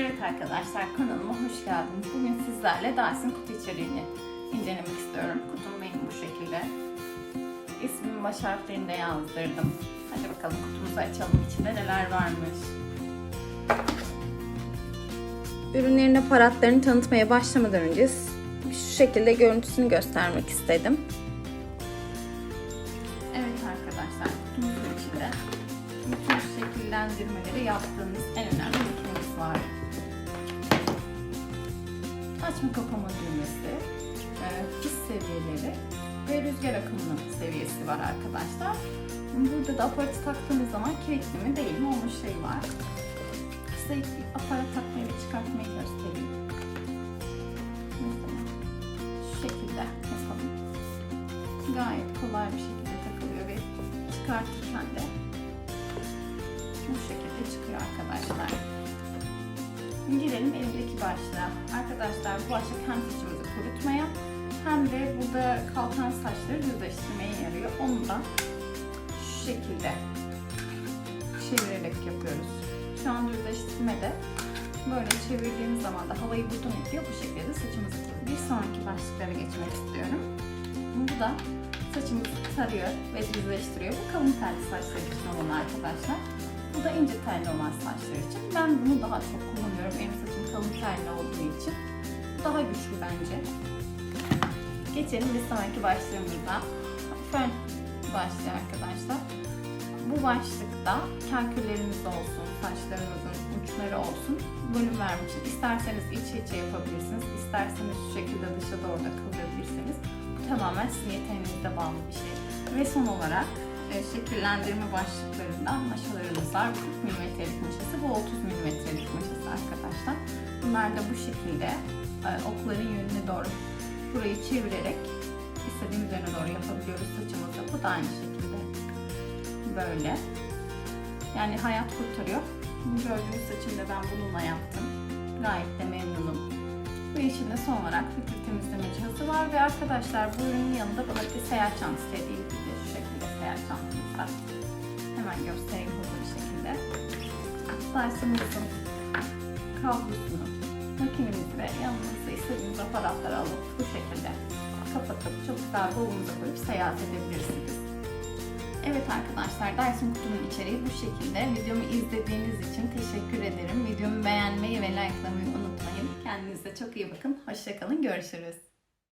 Evet arkadaşlar kanalıma hoş geldiniz. Bugün sizlerle Dyson kutu içeriğini incelemek istiyorum. Kutum benim bu şekilde. İsmimi baş harflerini de yazdırdım. Hadi bakalım kutumuzu açalım. İçinde neler varmış. Ürünlerin aparatlarını tanıtmaya başlamadan önce şu şekilde görüntüsünü göstermek istedim. Evet arkadaşlar kutumuzun içinde bütün şekillendirmeleri yaptığımız en önemli makinemiz var. Açma kapama düğmesi, e, hız seviyeleri ve rüzgar akımının seviyesi var arkadaşlar. Burada da aparatı taktığımız zaman kilitli mi değil mi onun şey var. Size aparat takmayı ve çıkartmayı göstereyim. Şu şekilde yapalım. Gayet kolay bir şekilde takılıyor ve çıkartırken de bu şekilde çıkıyor arkadaşlar. Gelelim elimdeki başlığa. Arkadaşlar bu başlık hem saçımızı kurutmaya hem de burada kalkan saçları düzleştirmeye yarıyor. Onu da şu şekilde çevirerek yapıyoruz. Şu an düzleştirmede böyle çevirdiğimiz zaman da havayı buradan itiyor. Bu şekilde saçımızı. Bir sonraki başlıklara geçmek istiyorum. Bu da saçımızı tarıyor ve düzleştiriyor. Bu kalın telli saçlar için olan arkadaşlar. Bu da ince telli olan saçlar için. Ben bunu daha çok kullanıyorum. Benim saçım kalın telli olduğu için. Daha güçlü bence. Geçelim bir sonraki başlığımıza. Fön başlığı arkadaşlar. Bu başlıkta kalküllerimiz olsun, saçlarımızın uçları olsun bölüm vermek için. İsterseniz içe içe yapabilirsiniz. isterseniz şu şekilde dışa doğru da kıvırabilirsiniz. Bu tamamen sizin yeteneğinize bağlı bir şey. Ve son olarak şekillendirme başlıklarında maşalarımız var. 40 mm'lik maşası, bu 30 mm'lik maşası arkadaşlar. Bunlar da bu şekilde e, okların yönüne doğru burayı çevirerek istediğimiz yöne doğru yapabiliyoruz saçımızı. Bu da aynı şekilde böyle. Yani hayat kurtarıyor. Gördüğünüz saçımda ben bununla yaptım. Gayet de memnunum. Bu işin de son olarak filtre temizleme cihazı var ve arkadaşlar bu ürünün yanında bana bir seyahat çantası hediye edildi. Göstereyim hızlı bir şekilde. Dyson'ımızın kablosunu, makinemizi ve yanımızda istediğiniz aparatları alıp bu şekilde kapatıp çok güzel bavulunuza koyup seyahat edebilirsiniz. Evet arkadaşlar Dyson kutunun içeriği bu şekilde. Videomu izlediğiniz için teşekkür ederim. Videomu beğenmeyi ve likelamayı unutmayın. Kendinize çok iyi bakın. Hoşçakalın. Görüşürüz.